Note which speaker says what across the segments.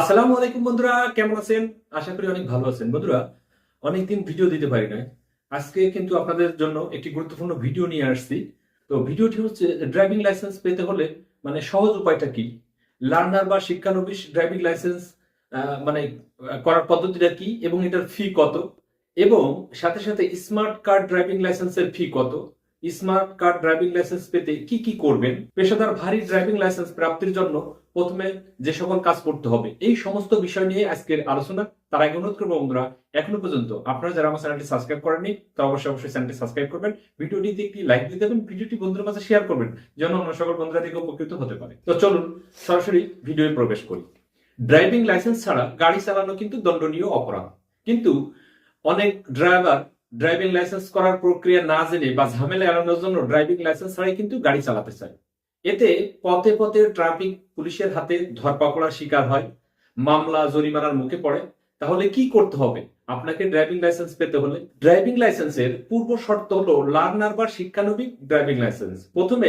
Speaker 1: আসসালামু আলাইকুম বন্ধুরা কেমন আছেন আশা করি অনেক ভালো আছেন বন্ধুরা অনেকদিন ভিডিও দিতে পারি নাই আজকে কিন্তু আপনাদের জন্য একটি গুরুত্বপূর্ণ ভিডিও নিয়ে আসছি তো ভিডিওটি হচ্ছে ড্রাইভিং লাইসেন্স পেতে হলে মানে সহজ উপায়টা কি লার্নার বা শিক্ষানবিশ ড্রাইভিং লাইসেন্স মানে করার পদ্ধতিটা কি এবং এটার ফি কত এবং সাথে সাথে স্মার্ট কার্ড ড্রাইভিং লাইসেন্সের ফি কত স্মার্ট কার্ড ড্রাইভিং লাইসেন্স পেতে কি কি করবেন পেশাদার ভারী ড্রাইভিং লাইসেন্স প্রাপ্তির জন্য প্রথমে যে সকল কাজ করতে হবে এই সমস্ত বিষয় নিয়ে আজকের আলোচনা তার আগে অনুরোধ করবো বন্ধুরা এখনো পর্যন্ত আপনারা যারা আমার চ্যানেলটি সাবস্ক্রাইব করেননি তা অবশ্যই অবশ্যই চ্যানেলটি সাবস্ক্রাইব করবেন ভিডিওটিতে একটি লাইক দিয়ে দেবেন ভিডিওটি বন্ধুদের মাঝে শেয়ার করবেন যেন অন্য সকল বন্ধুরা থেকে উপকৃত হতে পারে তো চলুন সরাসরি ভিডিওয়ে প্রবেশ করি ড্রাইভিং লাইসেন্স ছাড়া গাড়ি চালানো কিন্তু দণ্ডনীয় অপরাধ কিন্তু অনেক ড্রাইভার ড্রাইভিং লাইসেন্স করার প্রক্রিয়া না জেনে বা ঝামেলা এড়ানোর জন্য ড্রাইভিং লাইসেন্স ছাড়াই কিন্তু গাড়ি চালাতে চায় এতে পথে পথে ট্রাফিক পুলিশের হাতে ধরপাকড়ার শিকার হয় মামলা জরিমানার মুখে পড়ে তাহলে কি করতে হবে আপনাকে ড্রাইভিং লাইসেন্স পেতে হলে ড্রাইভিং লাইসেন্সের পূর্ব শর্ত হলো লার্নার বা শিক্ষানবিক ড্রাইভিং লাইসেন্স প্রথমে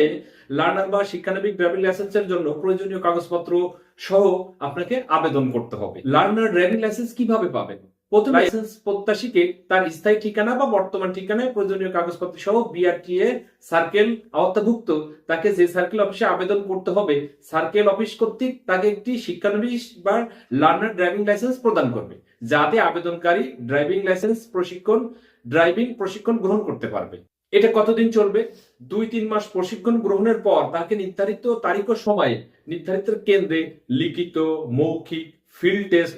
Speaker 1: লার্নার বা শিক্ষানবিক ড্রাইভিং লাইসেন্সের জন্য প্রয়োজনীয় কাগজপত্র সহ আপনাকে আবেদন করতে হবে লার্নার ড্রাইভিং লাইসেন্স কিভাবে পাবেন প্রথম লাইসেন্স প্রত্যাশীকে তার স্থায়ী ঠিকানা বা বর্তমান ঠিকানায় প্রয়োজনীয় কাগজপত্র সহ বিআরটিএ সার্কেল আওতাভুক্ত তাকে যে সার্কেল অফিসে আবেদন করতে হবে সার্কেল অফিস কর্তৃক তাকে একটি শিক্ষানবিশ বা লার্নার ড্রাইভিং লাইসেন্স প্রদান করবে যাতে আবেদনকারী ড্রাইভিং লাইসেন্স প্রশিক্ষণ ড্রাইভিং প্রশিক্ষণ গ্রহণ করতে পারবে এটা কতদিন চলবে দুই তিন মাস প্রশিক্ষণ গ্রহণের পর তাকে নির্ধারিত তারিখ ও সময়ে নির্ধারিত কেন্দ্রে লিখিত মৌখিক ফিল্ড টেস্ট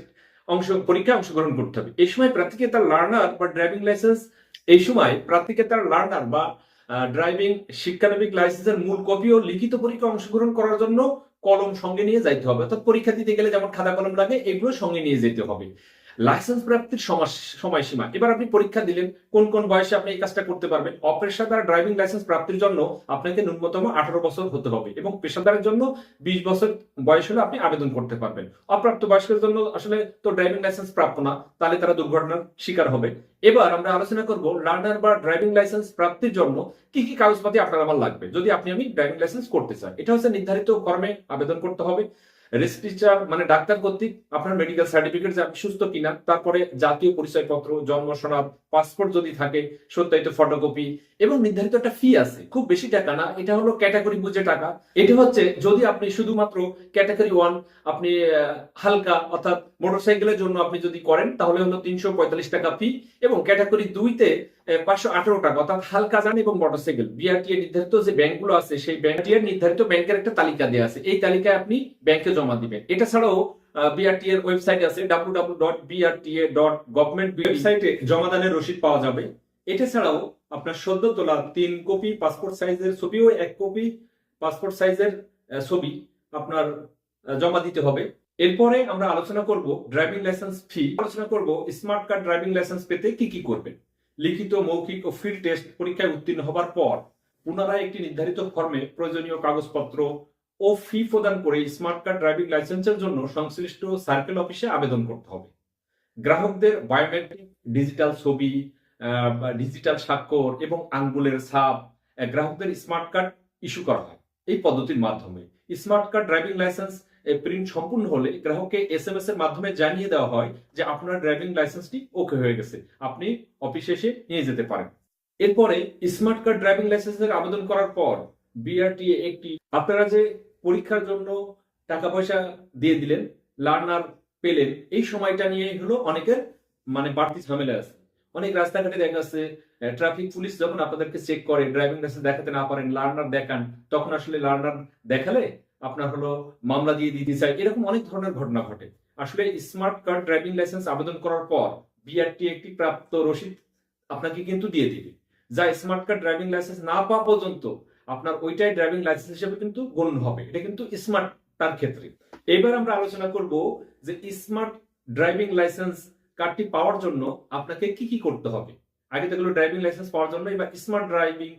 Speaker 1: অংশ পরীক্ষা অংশগ্রহণ করতে হবে এই সময় প্রার্থীকে তার লার্নার বা ড্রাইভিং লাইসেন্স এই সময় প্রার্থীকে তার লার্নার বা ড্রাইভিং শিক্ষানবিক লাইসেন্সের মূল কপি ও লিখিত পরীক্ষা অংশগ্রহণ করার জন্য কলম সঙ্গে নিয়ে যাইতে হবে অর্থাৎ পরীক্ষা দিতে গেলে যেমন খাতা কলম লাগে এগুলো সঙ্গে নিয়ে যেতে হবে লাইসেন্স প্রাপ্তির সময়সীমা এবার আপনি পরীক্ষা দিলেন কোন কোন বয়সে আপনি এই কাজটা করতে পারবেন অপেশাদার ড্রাইভিং লাইসেন্স প্রাপ্তির জন্য আপনাকে ন্যূনতম আঠারো বছর হতে হবে এবং পেশাদারের জন্য বিশ বছর বয়স হলে আপনি আবেদন করতে পারবেন অপ্রাপ্ত বয়সের জন্য আসলে তো ড্রাইভিং লাইসেন্স প্রাপ্ত না তাহলে তারা দুর্ঘটনার শিকার হবে এবার আমরা আলোচনা করব লার্নার বা ড্রাইভিং লাইসেন্স প্রাপ্তির জন্য কি কি কাগজপাতি আপনার আমার লাগবে যদি আপনি আমি ড্রাইভিং লাইসেন্স করতে চান এটা হচ্ছে নির্ধারিত কর্মে আবেদন করতে হবে রেজিস্ট্রিটা মানে ডাক্তার কর্তৃক আপনার মেডিকেল সার্টিফিকেট যে আপনি সুস্থ কিনা তারপরে জাতীয় পরিচয়পত্র জন্ম পাসপোর্ট যদি থাকে সত্যায়িত ফটোকপি এবং নির্ধারিত একটা ফি আছে খুব বেশি টাকা না এটা হলো ক্যাটাগরি বুঝে টাকা এটা হচ্ছে যদি আপনি শুধুমাত্র ক্যাটাগরি ওয়ান আপনি হালকা অর্থাৎ মোটরসাইকেলের জন্য আপনি যদি করেন তাহলে হলো তিনশো পঁয়তাল্লিশ টাকা ফি এবং ক্যাটাগরি দুইতে পাঁচশো আঠারো টাকা অর্থাৎ হালকা যান এবং মোটরসাইকেল বিআরটিএ নির্ধারিত যে ব্যাংকগুলো আছে সেই ব্যাংকটিএর নির্ধারিত ব্যাংকের একটা তালিকা দেওয়া আছে এই তালিকায় আপনি ব্যাংকে জমা দিবেন এটা ছাড়াও বিআরটি এর ওয়েবসাইট আছে W W dot BRT dot government ওয়েবসাইটে জমাদানের রসিদ পাওয়া যাবে এটা ছাড়াও আপনার সদ্য তোলা তিন কপি পাসপোর্ট সাইজের ছবি ও এক কপি পাসপোর্ট সাইজের ছবি আপনার জমা দিতে হবে এরপরে আমরা আলোচনা করব ড্রাইভিং লাইসেন্স ফি আলোচনা করব স্মার্ট কার্ড ড্রাইভিং লাইসেন্স পেতে কি কি করবেন লিখিত মৌখিক ও ফিল্ড টেস্ট পরীক্ষায় উত্তীর্ণ হবার পর পুনরায় একটি নির্ধারিত ফর্মে প্রয়োজনীয় কাগজপত্র ও ফি প্রদান করে স্মার্ট কার্ড ড্রাইভিং লাইসেন্সের জন্য সংশ্লিষ্ট সার্কেল অফিসে আবেদন করতে হবে গ্রাহকদের বায়োমেট্রিক ডিজিটাল ছবি ডিজিটাল স্বাক্ষর এবং আঙ্গুলের ছাপ গ্রাহকদের স্মার্ট কার্ড ইস্যু করা হয় এই পদ্ধতির মাধ্যমে smart card driving licence print সম্পূর্ণ হলে গ্রাহককে এস এম এস এর মাধ্যমে জানিয়ে দেওয়া হয় যে আপনার ড্রাইভিং লাইসেন্সটি ওকে হয়ে গেছে আপনি অফিসে এসে নিয়ে যেতে পারেন এরপরে স্মার্ট কার্ড ড্রাইভিং লাইসেন্সের আবেদন করার পর বিআরটিএ একটি আপনারা যে পরীক্ষার জন্য টাকা পয়সা দিয়ে দিলেন লার্নার পেলেন এই সময়টা নিয়ে হলো অনেকের মানে বাড়তি ঝামেলা আছে অনেক রাস্তাঘাটে দেখা যাচ্ছে ট্রাফিক পুলিশ যখন আপনাদেরকে চেক করে ড্রাইভিং লাইসেন্স দেখাতে না পারেন লার্নার দেখান তখন আসলে লার্নার দেখালে আপনার হলো মামলা দিয়ে দিতে চায় এরকম অনেক ধরনের ঘটনা ঘটে আসলে স্মার্ট কার্ড ড্রাইভিং লাইসেন্স আবেদন করার পর বিআরটি একটি প্রাপ্ত রসিদ আপনাকে কিন্তু দিয়ে দিবে যা স্মার্ট কার্ড ড্রাইভিং লাইসেন্স না পাওয়া পর্যন্ত আপনার ওইটাই ড্রাইভিং লাইসেন্স হিসেবে কিন্তু গণ্য হবে এটা কিন্তু স্মার্ট তার ক্ষেত্রে এবার আমরা আলোচনা করব যে স্মার্ট ড্রাইভিং লাইসেন্স কার্ডটি পাওয়ার জন্য আপনাকে কি কি করতে হবে আগে তো ড্রাইভিং লাইসেন্স পাওয়ার জন্য এবার smart driving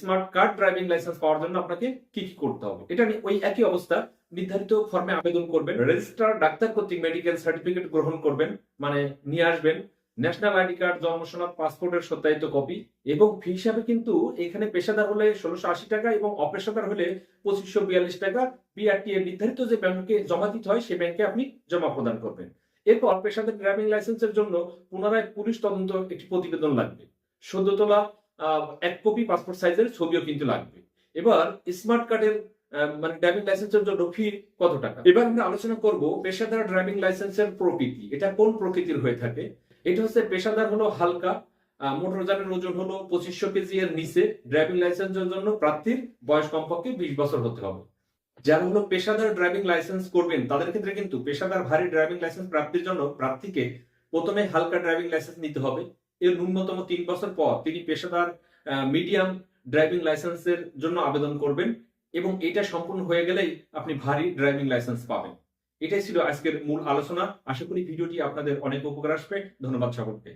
Speaker 1: smart card driving licence পাওয়ার জন্য আপনাকে কি কি করতে হবে এটা নিয়ে ওই একই অবস্থা নির্ধারিত ফর্মে আবেদন করবেন রেজিস্টার ডাক্তার কর্তৃক মেডিকেল সার্টিফিকেট গ্রহণ করবেন মানে নিয়ে আসবেন ন্যাশনাল আইডি কার্ড জন্ম সনদ পাসপোর্টের সত্যায়িত কপি এবং ফি হিসাবে কিন্তু এখানে পেশাদার হলে ষোলোশো আশি টাকা এবং অপেশাদার হলে পঁচিশশো বিয়াল্লিশ টাকা বিআরটি এর নির্ধারিত যে ব্যাংকে জমা দিতে হয় সে ব্যাংকে আপনি জমা প্রদান করবেন এরপর পেশাদার ড্রাইভিং লাইসেন্সের জন্য পুনরায় পুলিশ তদন্ত একটি প্রতিবেদন লাগবে সদ্য তোলা এক কপি পাসপোর্ট সাইজের ছবিও কিন্তু লাগবে এবার স্মার্ট কার্ডের মানে ড্রাইভিং লাইসেন্সের জন্য ফি কত টাকা এবার আমরা আলোচনা করব পেশাদার ড্রাইভিং লাইসেন্সের প্রকৃতি এটা কোন প্রকৃতির হয়ে থাকে এটা হচ্ছে পেশাদার হলো হালকা মোটরযানের ওজন হলো পঁচিশশো কেজি এর নিচে ড্রাইভিং লাইসেন্সের জন্য প্রার্থীর বয়স কমপক্ষে বিশ বছর হতে হবে যারা হলো পেশাদার ড্রাইভিং লাইসেন্স করবেন তাদের ক্ষেত্রে কিন্তু পেশাদার ভারী ড্রাইভিং লাইসেন্স প্রাপ্তির জন্য প্রার্থীকে প্রথমে হালকা ড্রাইভিং লাইসেন্স নিতে হবে এর ন্যূনতম তিন বছর পর তিনি পেশাদার মিডিয়াম ড্রাইভিং লাইসেন্সের জন্য আবেদন করবেন এবং এটা সম্পূর্ণ হয়ে গেলেই আপনি ভারী ড্রাইভিং লাইসেন্স পাবেন এটাই ছিল আজকের মূল আলোচনা আশা করি ভিডিওটি আপনাদের অনেক উপকার আসবে ধন্যবাদ সকলকে